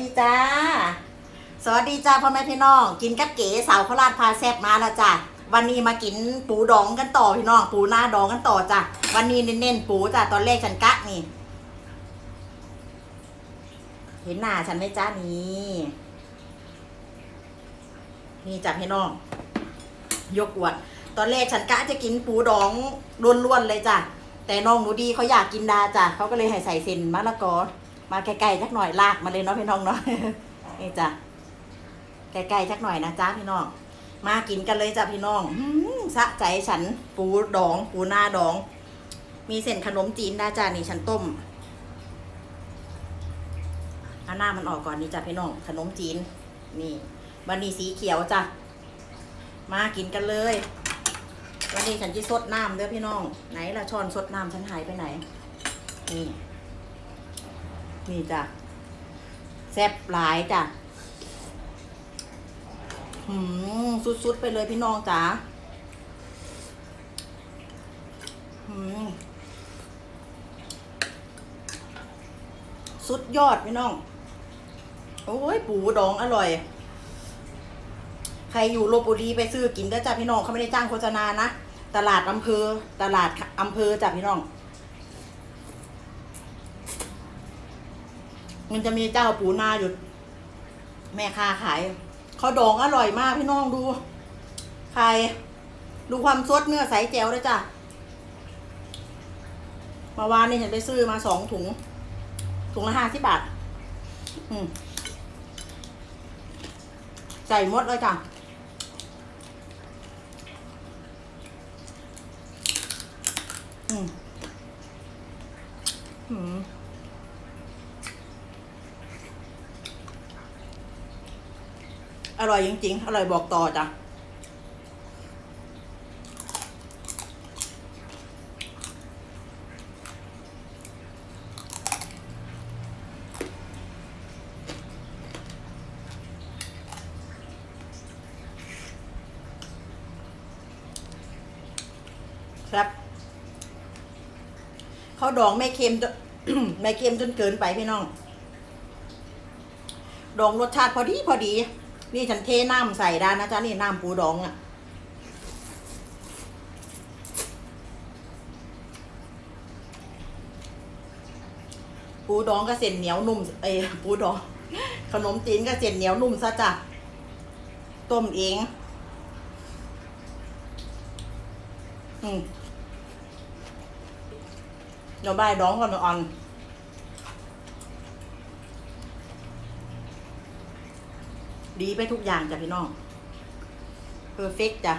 ดีจ้า สวัสดีจ้าพ่อแม่พี่น้อง กินกับเก๋สาวโคราชพาแซบมาแล้วจ้าวันนี้มากินปูดองกันต่อพี่น้องปูหน้าดองกันต่อจ้ะวันนี้เน้นๆปูจ้ะตอนแรกฉันกะนี่ เห็นหน้าฉันไหมจ้านี่นี่จ้ะพี่น้อง ยกอวด ตอนแรกฉันกะจะกินปูดองล้วนๆเลยจ้ะแต่น้องหนูดีเขาอยากกินดาจ้ะเขาก็เลยให้ใส่เส้นมะละกอ มาไกลๆสักหน่อยลากมาเลยเนาะพี่น้องเนาะนี่จ้ะไกลๆสักหน่อยนะจ้าพี่น้อง มากินกันเลยจ้ะพี่น้องสะใจฉันปูดอง ปูหน้าดอง มีเส้นขนมจีนนะจ้านี่ฉันต้มเอาหน้ามันออกก่อนนี่จ้ะพี่น้องขนมจีน นี่วันนี้สีเขียวจ้ะมากินกันเลย วันนี้ฉันจะซดน้ำเด้อพี่น้อง ไหนละช้อนซดน้ำฉันหายไปไหน นี่ นี่จ้ะแซ่บหลายจ้ะหืมสุดๆไปเลยพี่น้องจ๋าหืมสุดยอดพี่น้อง โอ้ย ปูดองอร่อย ใครอยู่ลบบุรีไปซื้อกินได้จ้ะพี่น้องเขาไม่ได้จ้างโฆษณานะ ตลาดอำเภอ ตลาดอำเภอจ้ะพี่น้อง มันจะมีเจ้าปูนาอยู่ แม่ค้าขายเขาดองอร่อยมากพี่น้องดูใครดูความสดเนื้อใสแจ๋วเลยจ้ะมาวานนี่ฉันไปซื้อมาสองถุง ถุงละห้าสิบบาทใส่หมดเลยจ้ะอืมอืม อร่อยจริง ๆ อร่อยบอกต่อจ้ะครับเขาดองไม่เค็มจนไม่เค็มจนเกินไปพี่น้อง ดองรสชาติพอดีพอดี นี่ฉันเทน้ำใส่ได้นะจ๊ะนี่น้ำปูดองอะ่ะปูดองก็เส้นเหนียวนุ่มเอ้ปูดอง ขนมจีนก็เส้นเหนียวนุ่มซะจ้ะต้มเองอืมเดี๋ยวใบดองก่อนอ่อน ดีไปทุกอย่างจ้ะพี่น้องเพอร์เฟกจ้ะ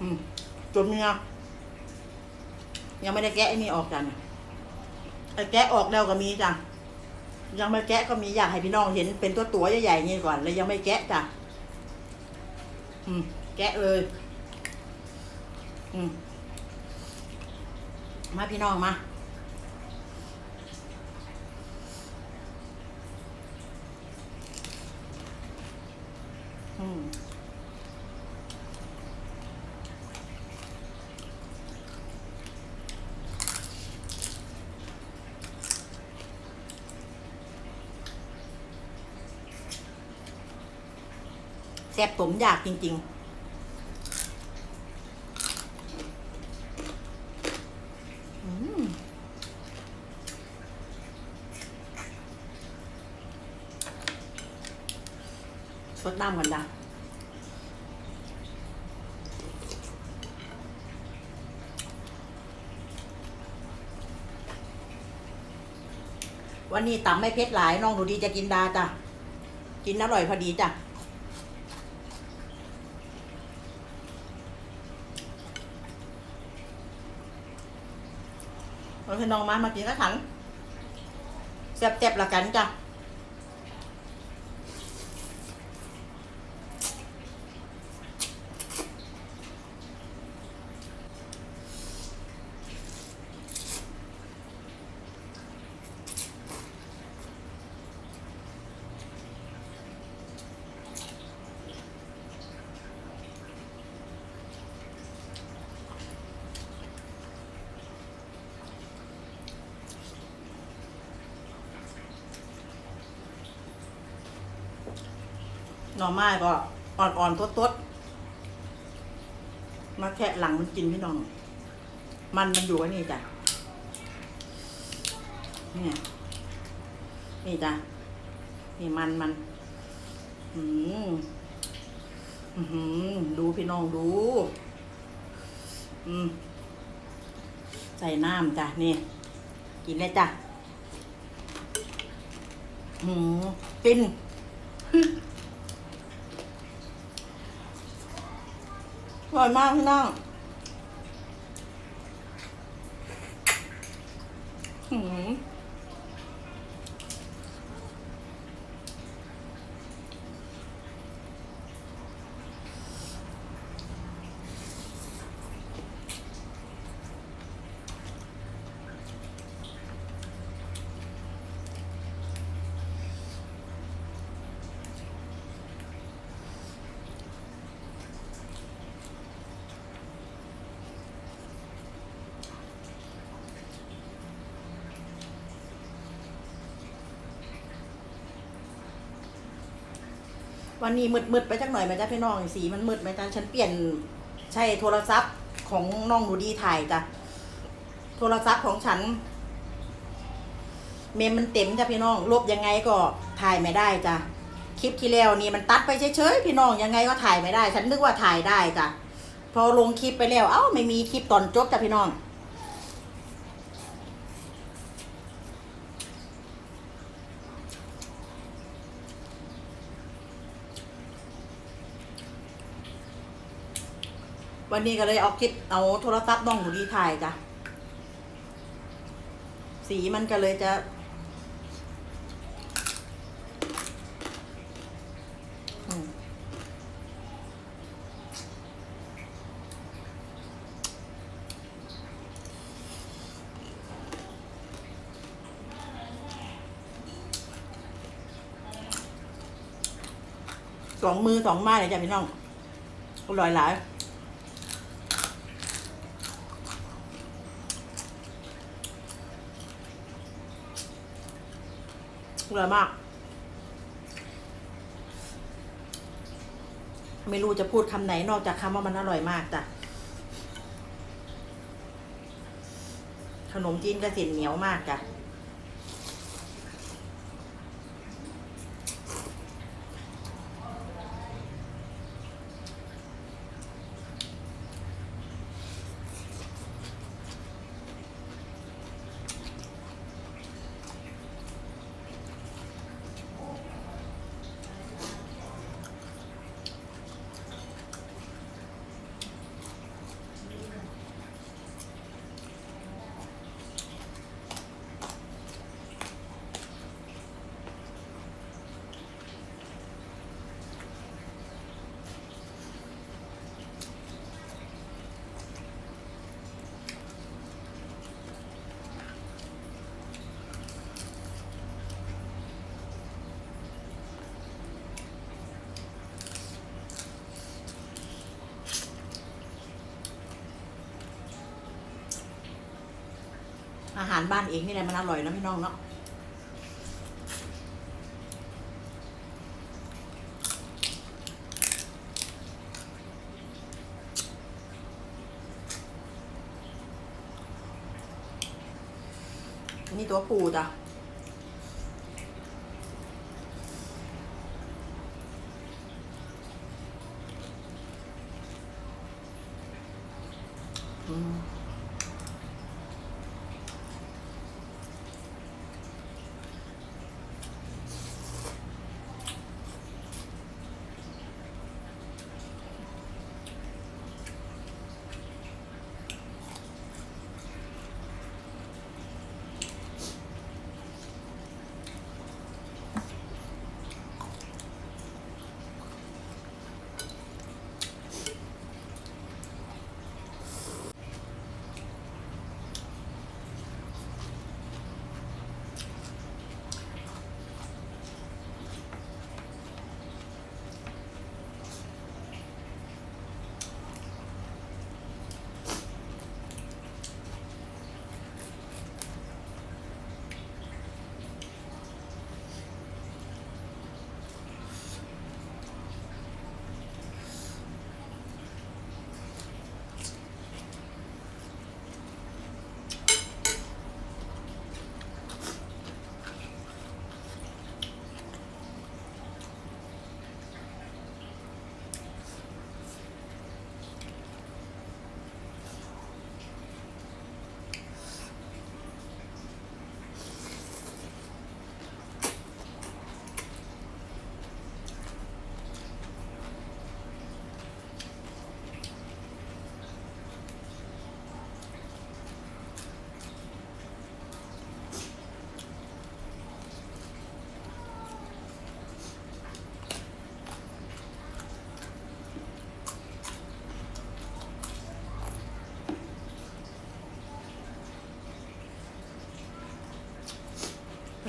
อืมจนเนี้ยยังไม่ได้แกะไอ้นี่ออกจ้ะเนี่ยไอ้แกะออกแล้วก็มีจ้ะ ยังไม่แกะก็มีอยากให้พี่น้องเห็นเป็นตัวตัวใหญ่ๆงี้ก่อนแล้วยังไม่แกะจ้ะอืม แกะเลย อืม มาพี่น้องมาอืม แซ่บผมอยากจริงๆอืมสดน้ำกันจ้ะวันนี้ตำไม่เผ็ดหลาย น้องหนูดีจะกินดาจ้ะ กินอร่อยพอดีจ้ะ เรา พี่น้องมามากินกระถังแซ่บๆละกันจ้ะ หน่อไม้ก็อ่อนๆตดๆมาแค่หลังมันกินพี่น้อง มันมันอยู่อันนี้จ้ะนี่นี่จ้ะนี่มันมัน อืมอือหือดูพี่น้องดู อืม ใส่น้ำจ้ะนี่ กินเลยจ้ะหืมกิน ร่อยมากพี่น้องหืม วันนี้มืดๆไปจักหน่อยไหมจ๊ะพี่น้องสีมันมืดไหมจ๊ะฉันเปลี่ยนใช่โทรศัพท์ของน้องหนูดีถ่ายจ้ะโทรศัพท์ของฉัน เมมมันเต็มจ้ะพี่น้องลบยังไงก็ถ่ายไม่ได้จ้ะคลิปที่แล้วนี่มันตัดไปเฉยๆพี่น้องยังไงก็ถ่ายไม่ได้ ฉันนึกว่าถ่ายได้จ้ะพอลงคลิปไปแล้วเอ้าไม่มีคลิปตอนจบจ้ะพี่น้อง วันนี้ก็เลยเอาคลิปเอาโทรศัพท์น้องหนูดีถ่ายจ้ะ สีมันก็เลยจะสองมือสองไม้เลยจ้ะพี่น้องอร่อยหลาย อร่อยมาก ไม่รู้จะพูดคำไหนนอกจากคำว่ามันอร่อยมากจ้ะ ขนมจีนกระสินเหนียวมากจ้ะ อาหารบ้านเองนี่แหละมันอร่อยนะพี่น้องเนาะนี่ตัวปูจ้ะ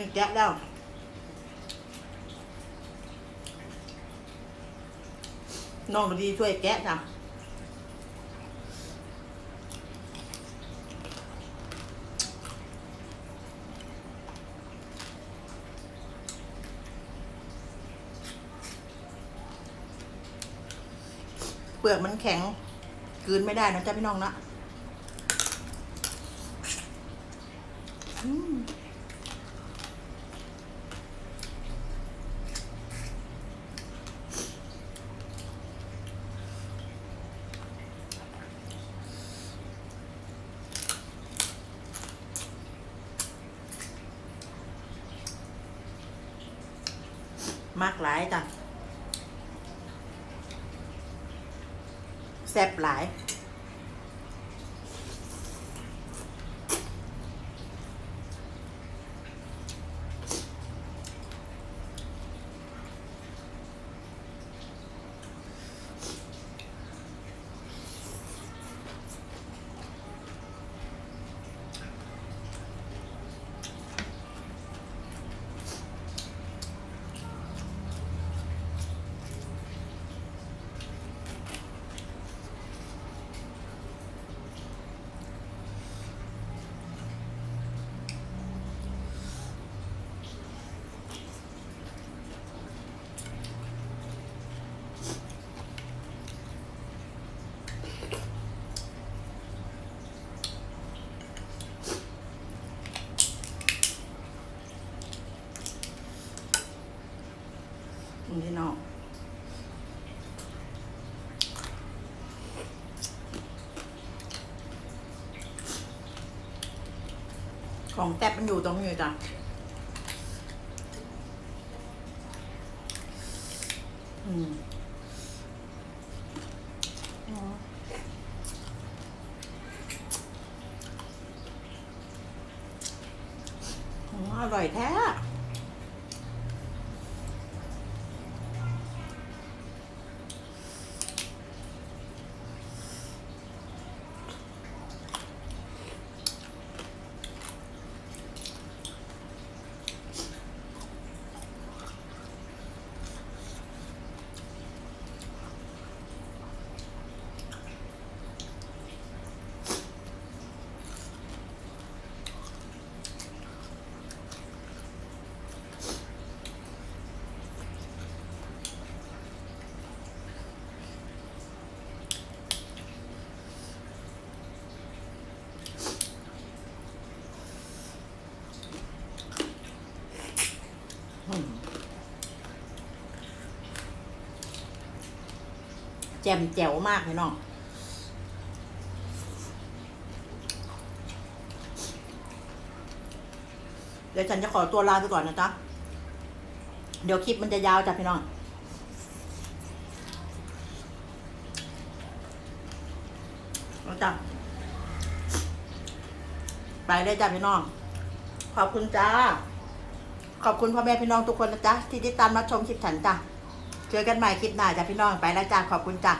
นี่แกะแล้วน้องดีช่วยแกะจ้ะเปลือกมันแข็งกืนไม่ได้นะจ๊ะพี่น้องนะ อืม มากหลายจ้ะแซ่บหลาย พี่น้องของแซ่บมันอยู่ตรงนี้จ้ะอืมอ๋ออ๋ออร่อยแท้ อืม แจ่มแจ๋วมากเลยน้องเดี๋ยวฉันจะขอตัวลาไปก่อนนะจ๊ะ เดี๋ยวคลิปมันจะยาวจ้ะพี่น้องเอาจ้ะ ไปเลยจ้ะพี่น้อง ขอบคุณจ้า ขอบคุณพ่อแม่พี่น้องทุกคนนะจ๊ะ ที่ติดตามรับชมคลิปฉันจ้ะ เจอกันใหม่คลิปหน้าจ้ะพี่น้องไปแล้วจ้ะขอบคุณจ้ะ